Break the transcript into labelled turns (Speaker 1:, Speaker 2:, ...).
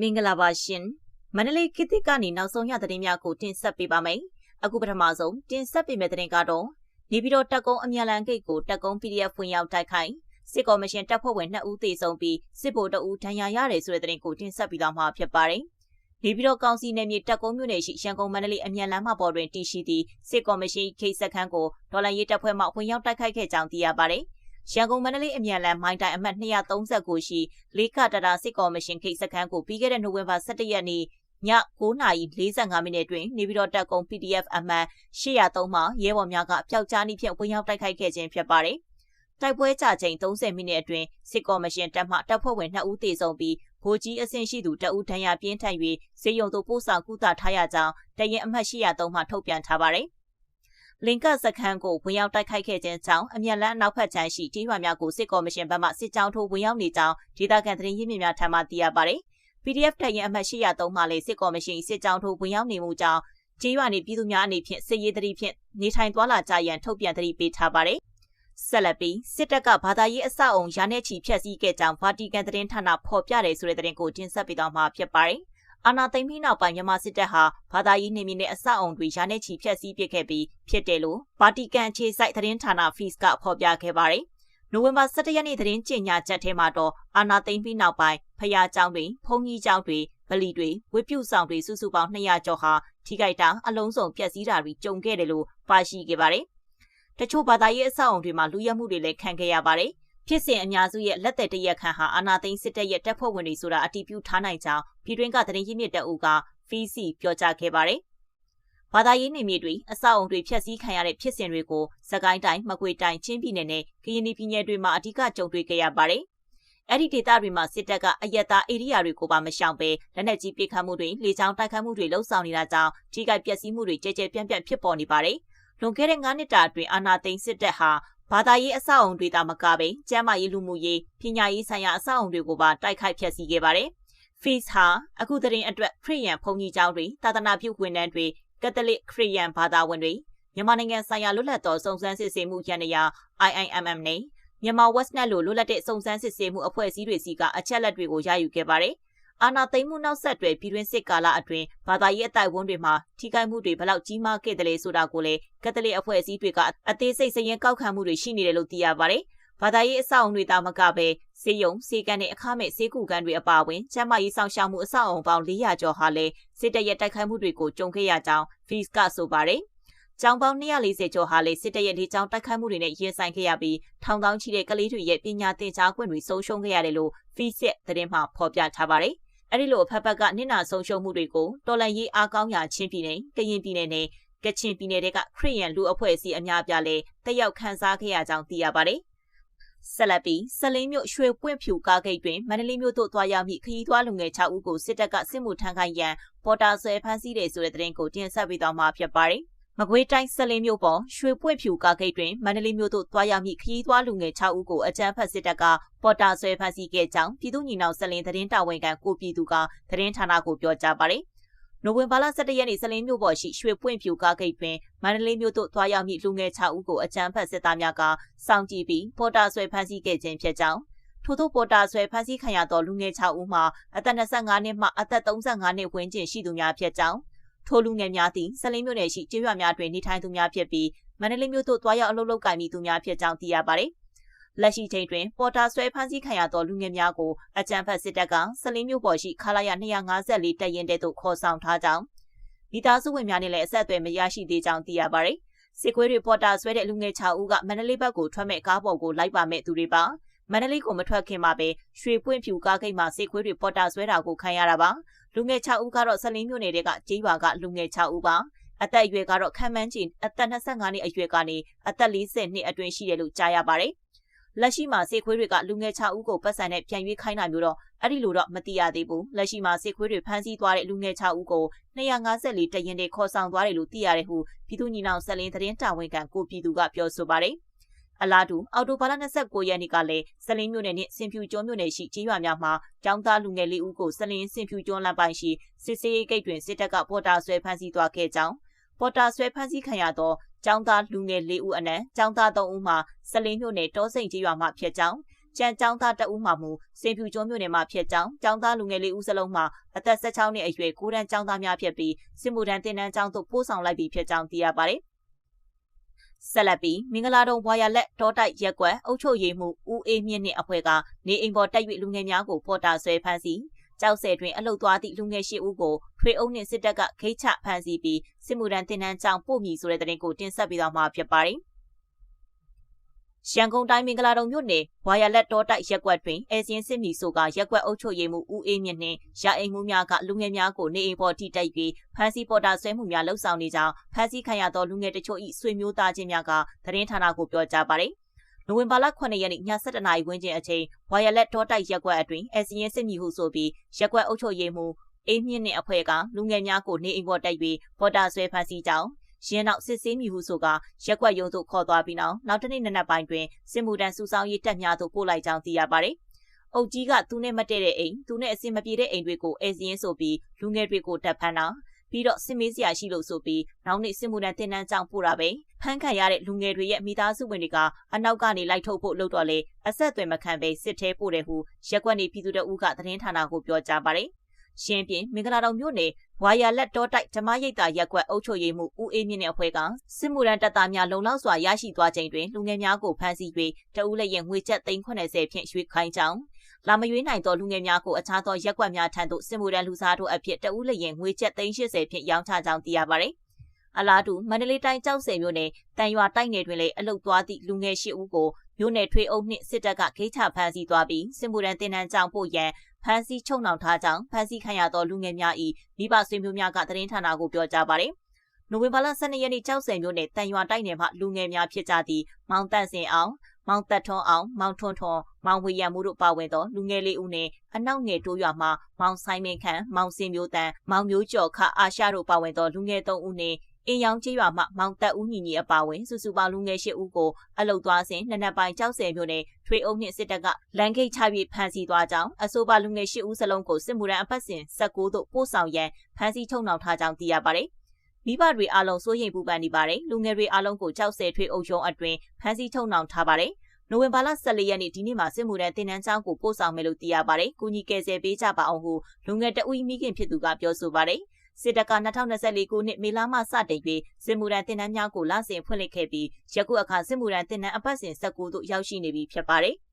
Speaker 1: မင်္ဂလာပါရှင်မန္တလေးခေတ်သစ်ကနေနောက်ဆုံးရသတင်းများကိုတင်ဆက်ပေးပါမယ်အခုပထမဆုံးတင်ဆက်ပေးမယ့်သတင်းကတော့နေပြည်တော်တက်ကုန်းအမြန်လန်ဂိတ်ကိုတက်ကုန်း PDF ဝင်ရောက်တိုက်ခိုက်စစ်ကော်မရှင်တပ်ဖွဲ့ဝင်2ဦးသေဆုံးပြီးစစ်ဗိုလ်2ဦးဒဏ်ရာရတယ်ဆိုတဲ့သတင်းကိုတင်ဆက်ပေးသွားမှာဖြစ်ပါတယ်နေပြည်တော်ကောင်စီနယ်မြေတက်ကုန်းမြို့နယ်ရှိရန်ကုန်မန္တလေးအမြန်လမ်းမပေါ်တွင်တည်ရှိသည့်စစ်ကော်မရှင်ခိတ်စခန်းကိုဒေါ်လာရေးတပ်ဖွဲ့မှဝင်ရောက်တိုက်ခိုက်ခဲ့ကြောင်းသိရပါတယ်။ ရန်ကုန်မန္တလေးအမြန်လမ်းမိုင်းတိုင်အမှတ်239ရှိလေးကတတာစစ်ကော်မရှင်ခိတ်စခန်းကိုပြီးခဲ့တဲ့နိုဝင်ဘာ17ရက်နေ့ည9:45မိနစ်တွင်နေပြည်တော်တပ်ကုန်း PDF အမှတ်803မှာရဲဘော်များကပျောက်ကြားနည်းဖြင့်ဝင်ရောက်တိုက်ခိုက်ခဲ့ခြင်းဖြစ်ပါတယ်။တိုက်ပွဲကြချိန်30မိနစ်အတွင်းစစ်ကော်မရှင်တပ်မှတပ်ဖွဲ့ဝင်2ဦးသေဆုံးပြီးဗိုလ်ကြီးအဆင့်ရှိသူတအူဒဏ်ရာပြင်းထန်၍စေယုံသို့ပို့ဆောင်ကုသထားရကြောင်းတရင်အမှတ်803မှထုတ်ပြန်ထားပါတယ်။ လင်ကစခန်းကိုဝင်ရောက်တိုက်ခိုက်ခဲ့ခြင်းကြောင့်အမြန်လန်းအနောက်ဘက်ခြမ်းရှိတီးရွာများကိုစစ်ကော်မရှင်ဘက်မှစစ်ကြောင်းထိုးဝင်ရောက်နေကြောင်းဒေသခံသတင်းရင်းမြစ်များထံမှသိရပါတယ်။ PDF တရင်အမှတ်803မှလည်းစစ်ကော်မရှင်စစ်ကြောင်းထိုးဝင်ရောက်နေမှုကြောင့်ကျေးရွာနေပြည်သူများအနေဖြင့်စစ်ရေးတရီဖြင့်နေထိုင်သွားလာကြရန်ထုတ်ပြန်တရီပေးထားပါတယ်။ဆက်လက်ပြီးစစ်တပ်ကဘာသာရေးအဆောက်အုံရာနဲ့ချီဖျက်ဆီးခဲ့ကြောင်းဗာတီကန်သတင်းဌာနဖော်ပြတယ်ဆိုတဲ့သတင်းကိုတင်ဆက်ပေးသွားမှာဖြစ်ပါတယ်။ အာဏာသိမ်းပြီးနောက်ပိုင်းမြန်မာစစ်တပ်ဟာဘာသာရေးနေမြေနဲ့အဆောက်အုံတွေရာနဲ့ချီဖျက်ဆီးပစ်ခဲ့ပြီးဖြစ်တယ်လို့ဗာတီကန်ခြေစိုက်သတင်းဌာန FIS ကဖော်ပြခဲ့ပါတယ်။နိုဝင်ဘာ17ရက်နေ့သတင်းကြေညာချက်ထဲမှာတော့အာဏာသိမ်းပြီးနောက်ပိုင်းဖျားကြောင်တွေ၊ဘုံကြီးကြောင်တွေ၊ဗလီတွေ၊ဝိပုဆောင်တွေစုစုပေါင်း200ကျော်ဟာထိခိုက်တာအလုံးစုံဖျက်ဆီးတာတွေကြုံခဲ့တယ်လို့ပါရှိခဲ့ပါတယ်။တချို့ဘာသာရေးအဆောက်အုံတွေမှာလူရက်မှုတွေလည်းခံခဲ့ရပါတယ်။ ဖြစ်စဉ်အများစုရဲ့လက်သက်တရက်ခန့်ဟာအာနာသိန်းစစ်တပ်ရဲ့တပ်ဖွဲ့ဝင်တွေဆိုတာအတီးပြုထားနိုင်ကြောင်းပြည်တွင်းကသတင်းရင်းမြစ်တအုပ်ကဖီစီပြောကြားခဲ့ပါတယ်။ဘာသာရေးနေမြေတွေအဆောက်အုံတွေဖျက်ဆီးခံရတဲ့ဖြစ်စဉ်တွေကိုစကိုင်းတိုင်းမကွေတိုင်းချင်းပြည်နယ်နဲ့ကရင်ပြည်နယ်တွေမှာအဓိကကြုံတွေ့ခဲ့ရပါတယ်။အဲ့ဒီဒေသတွေမှာစစ်တပ်ကအယက်သားဧရိယာတွေကိုပါမရှောင်ပဲလက်နက်ကြီးပစ်ခတ်မှုတွေလေကြောင်းတိုက်ခတ်မှုတွေလှုပ်ဆောင်နေတာကြောင့်ထိခိုက်ပျက်စီးမှုတွေကြဲကြဲပြန့်ပြန့်ဖြစ်ပေါ်နေပါတယ်။လွန်ခဲ့တဲ့9နှစ်တာအတွင်းအာနာသိန်းစစ်တပ်ဟာ ဘာသာရေးအဆောက်အုံတွေတာမကပဲကျန်းမာရေးလူမှုရေးပညာရေးဆိုင်ရာအဆောက်အုံတွေကိုပါတိုက်ခိုက်ဖျက်ဆီးခဲ့ပါတယ်။ Face ဟာအခုတရင်အတွက်ခရစ်ယာန်ဘုန်းကြီးကျောင်းတွေသာသနာပြုဝန်ထမ်းတွေကက်သလစ်ခရစ်ယာန်ဘာသာဝင်တွေမြန်မာနိုင်ငံဆိုင်ရာလွတ်လပ်သောစုံစမ်းစစ်ဆေးမှုရန်ရာ IIMM နဲ့မြန်မာ Westnet လိုလွတ်လပ်တဲ့စုံစမ်းစစ်ဆေးမှုအဖွဲ့အစည်းတွေစီကအချက်လက်တွေကိုရယူခဲ့ပါတယ်။ အာနာသိမ်းမှုနောက်ဆက်တွဲပြည်တွင်းစစ်ကာလအတွင်းဘာသာရေးအတိုက်ဝန်းတွေမှာထိခိုက်မှုတွေဘလောက်ကြီးမားခဲ့တယ်လဲဆိုတာကိုလည်းကက်သလစ်အဖွဲ့အစည်းတွေကအသေးစိတ်စရင်ကောက်ခံမှုတွေရှိနေတယ်လို့သိရပါတယ်။ဘာသာရေးအဆောက်အုံတွေတာမကပဲစေယုံစေကန်နဲ့အခမဲ့စေကူကန်တွေအပါအဝင်ကျန်းမာရေးဆောင်ရှားမှုအဆောက်အုံပေါင်း400ကျော်ဟာလည်းစစ်တပ်ရဲ့တိုက်ခိုက်မှုတွေကိုကြုံခဲ့ရကြောင်း FIS ကဆိုပါတယ်။ကျောင်းပေါင်း240ကျော်ဟာလည်းစစ်တပ်ရဲ့လေကြောင်းတိုက်ခိုက်မှုတွေနဲ့ရင်ဆိုင်ခဲ့ရပြီးထောင်တောင်းချီတဲ့ကလေးတွေရဲ့ပညာသင်ကြားခွင့်တွေဆုံးရှုံးခဲ့ရတယ်လို့ FISET သတင်းမှဖော်ပြထားပါတယ်။ အဲဒီလိုအဖက်ဖက်ကနစ်နာဆုံးရှုံးမှုတွေကိုတော်လန်ရေးအားကောင်းရာချင်းပြည်နယ်၊ကရင်ပြည်နယ်နဲ့ကချင်ပြည်နယ်တွေကခရီးရန်လူအဖွဲ့အစည်းအများပြားလည်းတက်ရောက်ခန်းစားခဲ့ရကြောင်းသိရပါတယ်။ဆက်လက်ပြီးဆလင်းမြို့ရွှေပွင့်ဖြူကားဂိတ်တွင်မန္တလေးမြို့သို့သွားရောက်မိခရီးသွားလူငယ်6ဦးကိုစစ်တပ်ကစစ်မှုထမ်းခိုင်းရန်ပေါ်တာဆွဲဖမ်းဆီးတယ်ဆိုတဲ့သတင်းကိုတင်ဆက်ပေးသွားမှာဖြစ်ပါတယ်။ မကွေးတိုင်းဆက်လင်းမြို့ပေါ်ရွှေပွင့်ဖြူကားဂိတ်တွင်မန္တလေးမြို့သို့သွားရောက်မိခရီးသွားလူငယ်6ဦးကိုအကြမ်းဖက်စစ်တပ်ကပေါ်တာဆွဲဖမ်းဆီးခဲ့ကြောင်းပြည်သူညီနောင်ဆက်လင်းသတင်းတာဝန်ခံကိုပြည်သူကသတင်းဌာနကိုပြောကြားပါတယ်။နိုဝင်ဘာလ17ရက်နေ့ဆက်လင်းမြို့ပေါ်ရှိရွှေပွင့်ဖြူကားဂိတ်တွင်မန္တလေးမြို့သို့သွားရောက်မိလူငယ်6ဦးကိုအကြမ်းဖက်စစ်သားများကစောင့်ကြည့်ပြီးပေါ်တာဆွဲဖမ်းဆီးခဲ့ခြင်းဖြစ်ကြောင်းထို့သောပေါ်တာဆွဲဖမ်းဆီးခံရသောလူငယ်6ဦးမှာအသက်25နှစ်မှအသက်35နှစ်ဝန်းကျင်ရှိသူများဖြစ်ကြောင်း ထိုလူငယ်များသည်ဆလင်းမြို့နယ်ရှိကျေးရွာများတွင်နေထိုင်သူများဖြစ်ပြီးမန္တလေးမြို့သို့တွားရောက်အလုပ်လုပ်ကိုင်မိသူများဖြစ်ကြောင်းသိရပါတယ်။လက်ရှိချိန်တွင်ပေါ်တာဆွဲဖမ်းဆီးခံရသောလူငယ်များကိုအကြံဖတ်စစ်တပ်ကဆလင်းမြို့ပေါ်ရှိခလာရ254တပ်ရင်တဲသို့ခေါ်ဆောင်ထားကြောင်းမိသားစုဝင်များနဲ့လည်းအဆက်အသွယ်မရရှိသေးကြောင်းသိရပါတယ်။စစ်ခွေးတွေပေါ်တာဆွဲတဲ့လူငယ်6ဦးကမန္တလေးဘက်ကိုထွက်မဲ့ကားပေါ်ကိုလိုက်ပါမဲ့သူတွေပါ မန္တလေးကိုမထွက်ခင်မှာပဲရွှေပွင့်ဖြူကားဂိတ်မှာစစ်ခွေးတွေပေါ်တာဆွဲတာကိုခံရတာပါလူငယ်6ဦးကတော့ဆလင်းမြို့နယ်ကကျေးရွာကလူငယ်6ဦးပါအသက်အရွယ်ကတော့ခံမှန်းချင်အသက်25နှစ်အရွယ်ကနေအသက်40နှစ်အတွင်းရှိတယ်လို့ကြားရပါတယ်လက်ရှိမှာစေခွေးတွေကလူငယ်6ဦးကိုပတ်စံနဲ့ပြန်ရွေးခိုင်းတာမျိုးတော့အဲ့ဒီလိုတော့မသိရသေးဘူးလက်ရှိမှာစေခွေးတွေဖမ်းဆီးသွားတဲ့လူငယ်6ဦးကို254တရင်တွေခေါ်ဆောင်သွားတယ်လို့သိရတယ်ဟုပြည်သူညီနောင်ဆက်လင်းသတင်းတာဝန်ခံကိုပြည်သူကပြောဆိုပါတယ် အလားတူအော်တိုဘာလ29ရက်နေ့ကလည်းစလင်းမြို့နယ်နဲ့စင်ဖြူကျွန်းမြို့နယ်ရှိကျေးရွာများမှာကျောင်းသားလူငယ်လေးဦးကိုစလင်းစင်ဖြူကျွန်းလမ်းပိုင်းရှိစစ်စေးဂိတ်တွင်စစ်တပ်ကပေါ်တာဆွဲဖမ်းဆီးသွားခဲ့ကြောင်းပေါ်တာဆွဲဖမ်းဆီးခံရသောကျောင်းသားလူငယ်လေးဦးအနက်ကျောင်းသား3ဦးမှာစလင်းမြို့နယ်တောစိန်ကျေးရွာမှဖြစ်ကြောင်းကြံကျောင်းသားတအူးမှမူစင်ဖြူကျွန်းမြို့နယ်မှာဖြစ်ကြောင်းကျောင်းသားလူငယ်လေးဦးစလုံးမှာအသက်16နှစ်အရွယ်ကိုရန်ကျောင်းသားများဖြစ်ပြီးစစ်မှုထမ်းတင်နန်းကျောင်းသို့ပို့ဆောင်လိုက်ပြီးဖြစ်ကြောင်းသိရပါတယ် ဆက်လက်ပြီးမင်္ဂလာတုံဝါရလက်တောတိုက်ရက်ကွက်အုပ်ချုပ်ရေးမှုဦးအေးမြင့်နှင့်အဖွဲ့ကနေအိမ်ပေါ်တက်၍လူငယ်များကိုပေါ်တာဆွဲဖမ်းဆီးကြောက်ဆယ်တွင်အလုတ်သွားသည့်လူငယ်ရှိဦးကိုထွေအုပ်နှင့်စစ်တပ်ကခိတ်ချဖမ်းဆီးပြီးစစ်မှုထမ်းတင်နန်းကြောင်းပို့မည်ဆိုတဲ့တဲ့တင်ကိုတင်ဆက်ပေးသွားမှာဖြစ်ပါတယ်။ ရန်ကုန်တိုင်းမင်္ဂလာတုံမြို့နယ်ဝါရလက်တောတိုက်ရက်ကွက်တွင်အဲစင်းစစ်မီဆိုကရက်ကွက်အုပ်ချုပ်ရေးမှူးဦးအေးမြင့်နှင့်ရအိမ်မှုများကလူငယ်များကိုနေအိမ်ပေါ်ထိတိုက်ပြီးဖမ်းဆီးပေါ်တာဆွဲမှုများလှုပ်ဆောင်နေကြောင်းဖမ်းဆီးခံရသောလူငယ်တချို့၏ဆွေမျိုးသားချင်းများကသတင်းဌာနကိုပြောကြားပါတယ်။နိုဝင်ဘာလ9ရက်နေ့ည7:00နာရီဝန်းကျင်အချိန်ဝါရလက်တောတိုက်ရက်ကွက်အတွင်းအစင်းစစ်မီဟုဆိုပြီးရက်ကွက်အုပ်ချုပ်ရေးမှူးအေးမြင့်နှင့်အဖွဲ့ကလူငယ်များကိုနေအိမ်ပေါ်တိုက်ပြီးပေါ်တာဆွဲဖမ်းဆီးကြောင်း ရင်းနောက်စစ်ဆေးမိဟုဆိုကရက်ွက်ရုံသို့ခေါ်သွားပြီးနောက်နောက်တနေ့နနက်ပိုင်းတွင်စစ်မှုထမ်းစုဆောင်ရေးတပ်များသို့ပို့လိုက်ကြောင်းသိရပါတယ်။အုပ်ကြီးကသူနဲ့မတည့်တဲ့အိမ်သူနဲ့အစင်မပြေတဲ့အိမ်တွေကိုအဲစင်းဆိုပြီးလူငယ်တွေကိုတပ်ဖမ်းတာပြီးတော့စစ်မေးစရာရှိလို့ဆိုပြီးနောက်နေ့စစ်မှုထမ်းတင်နန်းကြောင်းပို့တာပဲဖမ်းခံရတဲ့လူငယ်တွေရဲ့မိသားစုဝင်တွေကအနောက်ကနေလိုက်ထုတ်ဖို့လုပ်တော့လေအဆက်အသွယ်မခံပဲစစ်သေးပို့တယ်ဟုရက်ွက်နေပြည်သူတို့ကသတင်းဌာနကိုပြောကြားပါတယ်။ ရှင်းပြမင်္ဂလာတော်မြို့နယ်ဝါယာလက်တောတိုက်ဓမ္မရိပ်သာရက်ကွက်အုပ်ချုပ်ရေးမှုဦးအေးမြင့်ရဲ့အဖွဲ့ကစစ်မှုရန်တပ်သားများလုံလောက်စွာရရှိသွားချိန်တွင်လူငယ်များကိုဖမ်းဆီး၍တအူးလည်းရဲ့ငွေကျပ်380ဖြင့်ရွှေ့ခိုင်းကြောင်းလာမရွေးနိုင်သောလူငယ်များကိုအခြားသောရက်ကွက်များထံသို့စစ်မှုရန်လူစားတို့အဖြစ်တအူးလည်းရဲ့ငွေကျပ်380ဖြင့်ရောင်းချကြောင်းသိရပါသည်အလားတူမန္တလေးတိုင်းကြောက်စင်မြို့နယ်တန်ရွာတိုက်နယ်တွင်လည်းအလုတ်သွားသည့်လူငယ်ရှိဦးကိုမြို့နယ်ထွေအုပ်နှင့်စစ်တပ်ကဂိတ်ချဖမ်းဆီးသွားပြီးစစ်မှုရန်တင်နန်းကြောင်းပို့ရန် ဖမ်းဆီးချုပ်နှောင်ထားကြောင်းဖမ်းဆီးခံရသောလူငယ်များ၏မိဘဆွေမျိုးများကသတင်းဌာနကိုပြောကြားပါတယ်။နိုဝင်ဘာလ12ရက်နေ့ကြောက်စံမြို့နယ်တန်ရွာတိုက်နယ်မှလူငယ်များဖြစ်ကြသည့်မောင်တန့်စင်အောင်မောင်သက်ထွန်းအောင်မောင်ထွန်းထွန်းမောင်ဝေရမှုတို့ပါဝင်သောလူငယ်လေးဦးနှင့်အနောက်ငယ်တိုးရွာမှမောင်ဆိုင်မင်ခန့်မောင်စင်မျိုးတန်မောင်မျိုးကျော်ခအာရှတို့ပါဝင်သောလူငယ်၃ဦးနှင့် အင်ရောင်ကျေးရွာမှမောင်တက်ဦးညီညီအပါဝင်စုစုပေါင်းလူငယ်၈ဦးကိုအလုတ်သွားစဉ်နနက်ပိုင်းကြောက်စဲမြို့နယ်ထွေအုပ်နှင့်စစ်တပ်ကလန်ဂိတ်ချပြီးဖမ်းဆီးသွားကြောင်းအဆိုပါလူငယ်၈ဦးစလုံးကိုစစ်မှုရန်အပတ်စဉ်16သို့ပို့ဆောင်ရန်ဖမ်းဆီးထုတ်နှောင်ထားကြောင်းသိရပါတယ်မိဘတွေအားလုံးစိုးရိမ်ပူပန်နေပါတယ်လူငယ်တွေအားလုံးကိုကြောက်စဲထွေအုပ်ရုံးအတွင်ဖမ်းဆီးထုတ်နှောင်ထားပါတယ်နိုဝင်ဘာလ14ရက်နေ့ဒီနေ့မှာစစ်မှုထမ်းတင်နန်းကျောင်းကိုပို့ဆောင်မယ်လို့သိရပါတယ်။ကုညီကယ်ဆယ်ပေးကြပါအောင်ဟုလူငယ်တဦးမိခင်ဖြစ်သူကပြောဆိုပါတယ်။ စစ်တပ်က2024ခုနှစ်မေလမှစတင်ပြီးစစ်မှုထမ်းတင်နန်းများကိုလဆင်ဖွင့်လှစ်ခဲ့ပြီးယခုအခါစစ်မှုထမ်းတင်နန်းအပတ်စဉ်19သို့ရောက်ရှိနေပြီဖြစ်ပါတယ်။